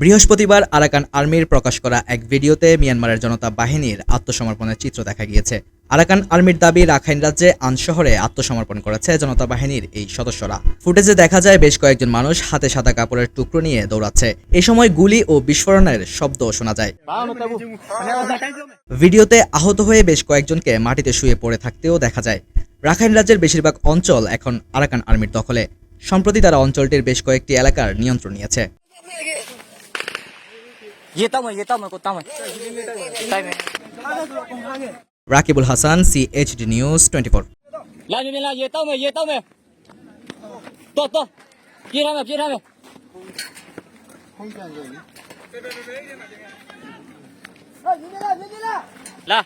বৃহস্পতিবার আরাকান আর্মির প্রকাশ করা এক ভিডিওতে মিয়ানমারের জনতা বাহিনীর আত্মসমর্পণের চিত্র দেখা গিয়েছে। আরাকান আর্মির দাবি রাখাইন রাজ্যে আন শহরে আত্মসমর্পণ করেছে জনতা বাহিনীর এই সদস্যরা। ফুটেজে দেখা যায় বেশ কয়েকজন মানুষ হাতে সাদা কাপড়ের টুকরো নিয়ে দৌড়াচ্ছে। এ সময় গুলি ও বিস্ফোরণের শব্দ শোনা যায়। ভিডিওতে আহত হয়ে বেশ কয়েকজনকে মাটিতে শুয়ে পড়ে থাকতেও দেখা যায়। রাখাইন রাজ্যের বেশিরভাগ অঞ্চল এখন আরাকান আর্মির দখলে। সম্প্রতি তারা অঞ্চলটির বেশ কয়েকটি এলাকার নিয়ন্ত্রণ নিয়েছে। ये तम ये तम को तम time Rakibul Hasan CHD news twenty four ला नहीं ला ये तम ये तम तो तो ये रहा ये रहा ला